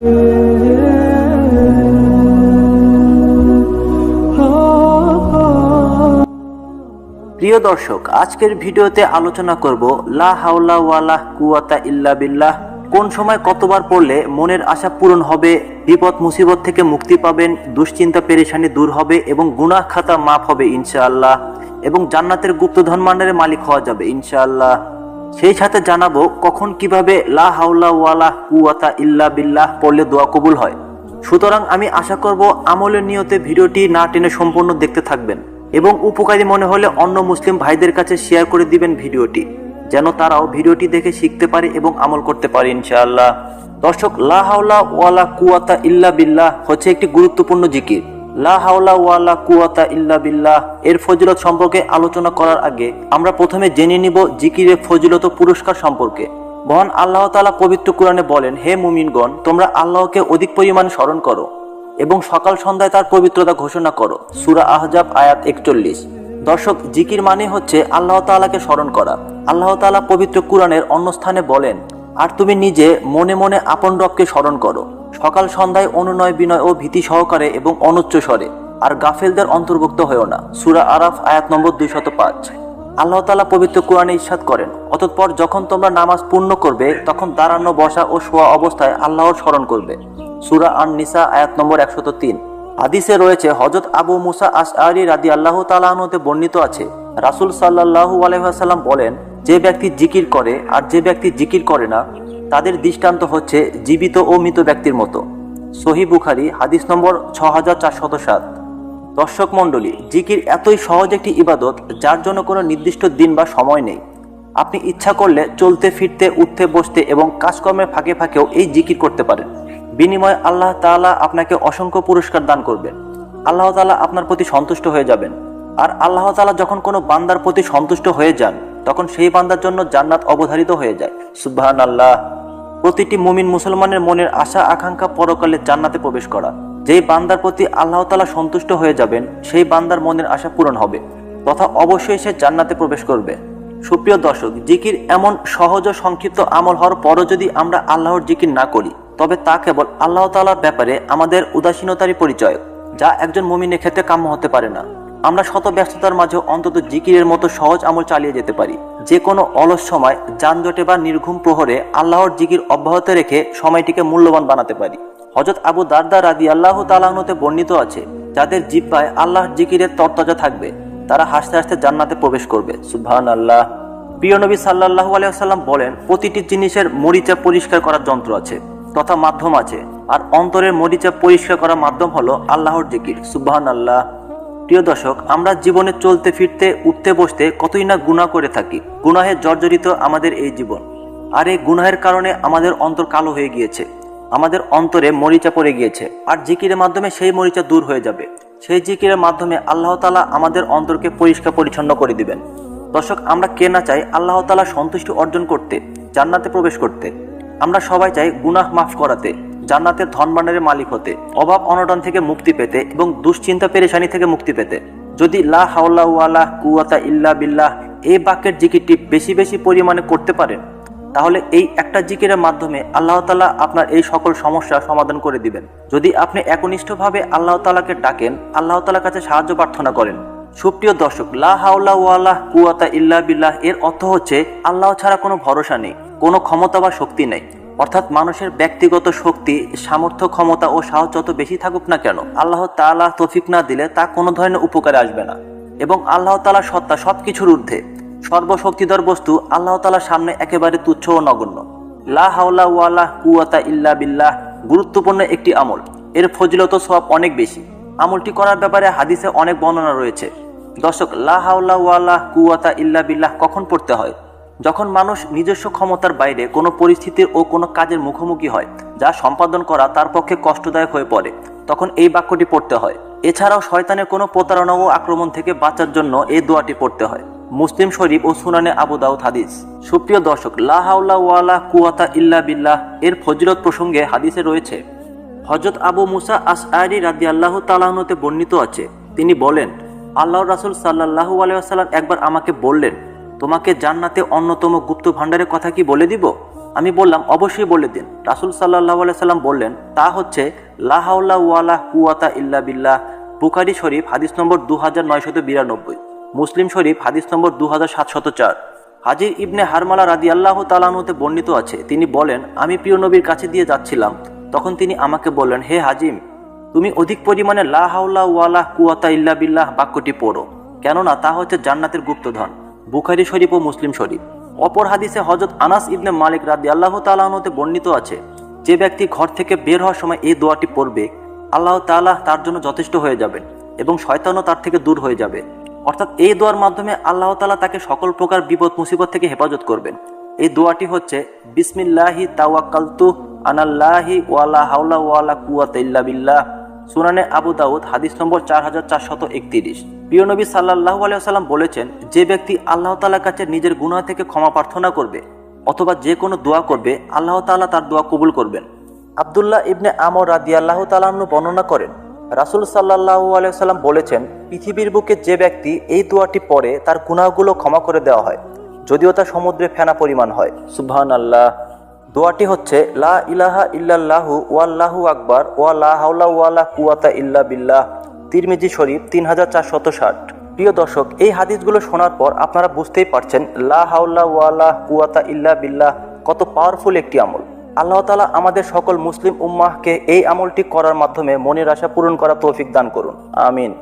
প্রিয় দর্শক, আজকের ভিডিওতে আলোচনা করব লা হাওলা ওয়ালা কুয়াতা ইল্লা বিল্লাহ। কোন সময় কতবার পড়লে মনের আশা পূরণ হবে, বিপদ মুসিবত থেকে মুক্তি পাবেন, দুশ্চিন্তা পেরেশানি দূর হবে এবং গুনাহ খাতা মাফ হবে ইনশাআল্লাহ। এবং জান্নাতের গুপ্তধন ভাণ্ডারের মালিক হওয়া যাবে ইনশাআল্লাহ। সেই সাথে জানাব কখন কীভাবে লা হাওলা ওয়ালা কুয়াতা ইল্লা বিল্লাহ পড়লে দোয়া কবুল হয়। সুতরাং আমি আশা করব আমলের নিয়তে ভিডিওটি না টেনে সম্পূর্ণ দেখতে থাকবেন এবং উপকারী মনে হলে অন্য মুসলিম ভাইদের কাছে শেয়ার করে দিবেন ভিডিওটি, যেন তারাও ভিডিওটি দেখে শিখতে পারে এবং আমল করতে পারে ইনশাআল্লাহ। দর্শক, লা হাওলা ওয়ালা কুয়াতা ইল্লা বিল্লাহ হচ্ছে একটি গুরুত্বপূর্ণ জিকির। লা কুয়াতা ইল্লা বিল্লাহ। এর ফজিলত সম্পর্কে আলোচনা করার আগে আমরা প্রথমে জেনে ফজিলত পুরস্কার সম্পর্কে। পবিত্র বলেন, হে মুমিনগণ, তোমরা আল্লাহকে অধিক পরিমাণে স্মরণ করো এবং সকাল সন্ধ্যায় তার পবিত্রতা ঘোষণা করো। সুরা আহজাব, আয়াত একচল্লিশ। দর্শক, জিকির মানে হচ্ছে আল্লাহ তাআলাকে স্মরণ করা। আল্লাহ তাআলা পবিত্র কোরআনের অন্য স্থানে বলেন, আর তুমি নিজে মনে মনে আপন রবকে স্মরণ করো। সকাল সন্ধ্যায় অনুনয়, বিনয় ও ভীতি সহকারে এবং অনুচ্চ স্বরে। আর গাফেলদের অন্তর্ভুক্ত হয়েও না। সুরা আরাফ, আয়াত নম্বর দুইশত পাঁচ। আল্লাহ তালা পবিত্র কোরআনে ইস্বাদ করেন অতঃপর যখন তোমরা নামাজ পূর্ণ করবে, তখন দাঁড়ানো, বসা ও শোয়া অবস্থায় আল্লাহর স্মরণ করবে। সুরা আন নিসা আয়াত নম্বর একশত তিন। হাদিসে রয়েছে হজরত আবু মুসা আশআরি রাদি আল্লাহ তালাহতে বর্ণিত আছে, রাসুল সাল্লাহু আলহাম বলেন, যে ব্যক্তি জিকির করে, আর যে ব্যক্তি জিকির করে না তাদের দৃষ্টান্ত হচ্ছে জীবিত ও মৃত ব্যক্তির মতো। সহি বুখারি, হাদিস নম্বর ছ হাজার চারশত সাত। দর্শক মণ্ডলী, জিকির এতই সহজ একটি ইবাদত যার জন্য কোনো নির্দিষ্ট দিন বা সময় নেই। আপনি ইচ্ছা করলে চলতে, ফিরতে, উঠতে, বসতে এবং কাজকর্মের ফাঁকে ফাঁকেও এই জিকির করতে পারেন। বিনিময়ে আল্লাহ তাআলা আপনাকে অসংখ্য পুরস্কার দান করবেন। আল্লাহ তালা আপনার প্রতি সন্তুষ্ট হয়ে যাবেন। আর আল্লাহ তাআলা যখন কোনো বান্দার প্রতি সন্তুষ্ট হয়ে যান, তখন সেই বান্দার জন্য জান্নাত অবধারিত হয়ে যায়। সুবহান আল্লাহ প্রতিটি মুমিন মুসলমানের মনের আশা, আকাঙ্ক্ষা পরকালে জান্নাতে প্রবেশ করা। যেই বান্দার প্রতি আল্লাহ তালা সন্তুষ্ট হয়ে যাবেন, সেই বান্দার মনের আশা পূরণ হবে। তথা অবশ্যই সে জান্নাতে প্রবেশ করবে। সুপ্রিয় দর্শক, জিকির এমন সহজ ও সংক্ষিপ্ত আমল হওয়ার পরও যদি আমরা আল্লাহর জিকির না করি, তবে তা কেবল আল্লাহ তালার ব্যাপারে আমাদের উদাসীনতারই পরিচয়, যা একজন মুমিনের ক্ষেত্রে কাম্য হতে পারে না। আমরা শত ব্যস্ততার মাঝে অন্তত জিকিরের মতো সহজ আমল চালিয়ে যেতে পারি। যে কোনো অলস সময়, যানজটে বা নির্ঘুম প্রহরে আল্লাহর জিকির অব্যাহত রেখে সময়টিকে মূল্যবান বানাতে পারি। হজরত আবু দারদা রাদি আল্লাহ তালাহনতে বর্ণিত আছে, যাদের জিব্বায় আল্লাহর জিকিরের তরতাজা থাকবে, তারা হাসতে হাসতে জান্নাতে প্রবেশ করবে। সুবহান আল্লাহ প্রিয় নবী সাল্লাহু আলাইসাল্লাম বলেন, প্রতিটি জিনিসের মরিচা পরিষ্কার করার যন্ত্র আছে, তথা মাধ্যম আছে, আর অন্তরের মরিচা পরিষ্কার করার মাধ্যম হলো আল্লাহর জিকির। সুবহান আল্লাহ প্রিয় দর্শক, আমরা জীবনে চলতে, ফিরতে, উঠতে, বসতে কতই না গুনাহ করে থাকি। গুনাহে জর্জরিত আমাদের এই জীবন। আর এই গুনাহের কারণে আমাদের অন্তর কালো হয়ে গিয়েছে। আমাদের অন্তরে মরিচা পড়ে গিয়েছে। আর জিকিরের মাধ্যমে সেই মরিচা দূর হয়ে যাবে। সেই জিকিরের মাধ্যমে আল্লাহ তালা আমাদের অন্তরকে পরিষ্কার পরিচ্ছন্ন করে দিবেন। দর্শক, আমরা কে না চাই আল্লাহ তালা সন্তুষ্টি অর্জন করতে, জান্নাতে প্রবেশ করতে। আমরা সবাই চাই গুনাহ মাফ করাতে। জান্নাতের ধন ভাণ্ডারের মালিক হতে, অভাব অনটন থেকে মুক্তি পেতে এবং দুশ্চিন্তা পেরেশানি থেকে মুক্তি পেতে। যদি লা ওয়ালা কুয়াতা ইল্লা বিল্লাহ এই বাক্যের জিকিরটি বেশি বেশি পরিমাণে করতে পারেন, তাহলে এই একটা জিকিরের মাধ্যমে আল্লাহ তালা আপনার এই সকল সমস্যা সমাধান করে দিবেন। যদি আপনি একনিষ্ঠভাবে আল্লাহ তালাকে ডাকেন, আল্লাহ তালার কাছে সাহায্য প্রার্থনা করেন। সুপ্রিয় দর্শক, লা হাওলা ওয়ালা কুয়াতা ইল্লা বিল্লাহ এর অর্থ হচ্ছে, আল্লাহ ছাড়া কোনো ভরসা নেই, কোনো ক্ষমতা বা শক্তি নেই। অর্থাৎ মানুষের ব্যক্তিগত শক্তি, সামর্থ্য, ক্ষমতা ও সাহস যত বেশি থাকুক না কেন, আল্লাহ তাআলা তফিক না দিলে তা কোনো ধরনের উপকারে আসবে না। এবং আল্লাহ তালা সত্তা সবকিছুর ঊর্ধ্বে। সর্বশক্তিধর বস্তু আল্লাহ তাআলার সামনে একেবারে তুচ্ছ ও নগণ্য। লা হাওলা কুয়াতা ইল্লা বিল্লাহ গুরুত্বপূর্ণ একটি আমল। এর ফজিলত সব অনেক বেশি। আমলটি করার ব্যাপারে হাদিসে অনেক বর্ণনা রয়েছে। দর্শক, লা হাওলা কুয়াতা ইল্লা বিল্লাহ কখন পড়তে হয়? যখন মানুষ নিজস্ব ক্ষমতার বাইরে কোনো পরিস্থিতির ও কোনো কাজের মুখোমুখি হয়, যা সম্পাদন করা তার পক্ষে কষ্টদায়ক হয়ে পড়ে, তখন এই বাক্যটি পড়তে হয়। এছাড়াও শয়তানের কোনো প্রতারণা ও আক্রমণ থেকে বাঁচার জন্য এই দোয়াটি পড়তে হয়। মুসলিম শরীফ ও সুনানে আবু দাউদ হাদিস। সুপ্রিয় দর্শক, লা হাওলা ওয়ালা কুয়াতা ইল্লা বিল্লাহ এর ফজিলত প্রসঙ্গে হাদিসে রয়েছে হজরত আবু মুসা আসআরি রাদি আল্লাহ তালাহনতে বর্ণিত আছে। তিনি বলেন আল্লাহ রাসুল সাল্লাহু আলাইসাল্লাম একবার আমাকে বললেন তোমাকে জান্নাতে অন্যতম গুপ্ত ভাণ্ডারের কথা কি বলে দিব? আমি বললাম, অবশ্যই বলে দিন। রাসুল সাল্লাহ সাল্লাম বললেন, তা হচ্ছে লাহাউল্লাহ ওয়ালাহ কুয়াতা ইল্লা বিল্লাহ। বুখারি শরীফ, হাদিস নম্বর দু হাজার নয়শত বিরানব্বই। মুসলিম শরীফ, হাদিস নম্বর দু হাজার সাতশত চার। হাজির ইবনে হারমালা রাদি আল্লাহ তালানুতে বর্ণিত আছে, তিনি বলেন, আমি প্রিয় নবীর কাছে দিয়ে যাচ্ছিলাম। তখন তিনি আমাকে বললেন, হে হাজিম, তুমি অধিক পরিমাণে লা ওয়ালাহ কুয়াতা ইল্লা বিল্লাহ বাক্যটি পড়ো। কেননা তা হচ্ছে জান্নাতের গুপ্তধন। বুখারি শরীফ ও মুসলিম শরীফ। অপর হাদিসে হজরত আনাস ইবনে মালিক রাদি আল্লাহ তালাহতে বর্ণিত আছে, যে ব্যক্তি ঘর থেকে বের হওয়ার সময় এই দোয়াটি পড়বে, আল্লাহ তাআলা তার জন্য যথেষ্ট হয়ে যাবেন এবং শয়তানও তার থেকে দূর হয়ে যাবে। অর্থাৎ এই দোয়ার মাধ্যমে আল্লাহ তালা তাকে সকল প্রকার বিপদ, মুসিবত থেকে হেফাজত করবেন। এই দোয়াটি হচ্ছে, বিসমিল্লাহি তাওয়াক্কালতু আনাল্লাহি ওয়ালা হাওলা ওয়ালা কুয়াতা ইল্লা বিল্লাহ। সুনানে আবু দাউদ, হাদিস নম্বর চার হাজার চারশত একত্রিশ। প্রিয় নবী সাল্লাহ আলিয়াল্লাম বলেছেন, যে ব্যক্তি আল্লাহ তালার কাছে নিজের গুনাহ থেকে ক্ষমা প্রার্থনা করবে অথবা যে কোনো দোয়া করবে, আল্লাহ তাআলা তার দোয়া কবুল করবেন। আবদুল্লাহ ইবনে আমর রাদি আল্লাহ তালাহ্ন বর্ণনা করেন, রাসুল সাল্লাহ আলিয়াল্লাম বলেছেন, পৃথিবীর বুকে যে ব্যক্তি এই দোয়াটি পড়ে তার গুনাহগুলো ক্ষমা করে দেওয়া হয়, যদিও তা সমুদ্রে ফেনা পরিমাণ হয়। সুবহান আল্লাহ দোয়াটি হচ্ছে, লা ইলাহা ইল্লাল্লাহু ওয়াল্লাহু আকবার ওয়া লা হাওলা কুয়াতা ইল্লা বিল্লাহ। তিরমিজি শরীফ তিন হাজার চারশত ষাট। প্রিয় দর্শক, এই হাদিসগুলো শোনার পর আপনারা বুঝতেই পারছেন, লা হাওলা ওয়ালা কুয়াতা ইল্লা বিল্লাহ কত পাওয়ারফুল একটি আমল। আল্লাহ তালা আমাদের সকল মুসলিম উম্মাহকে এই আমলটি করার মাধ্যমে মনের আশা পূরণ করা তৌফিক দান করুন। আমিন।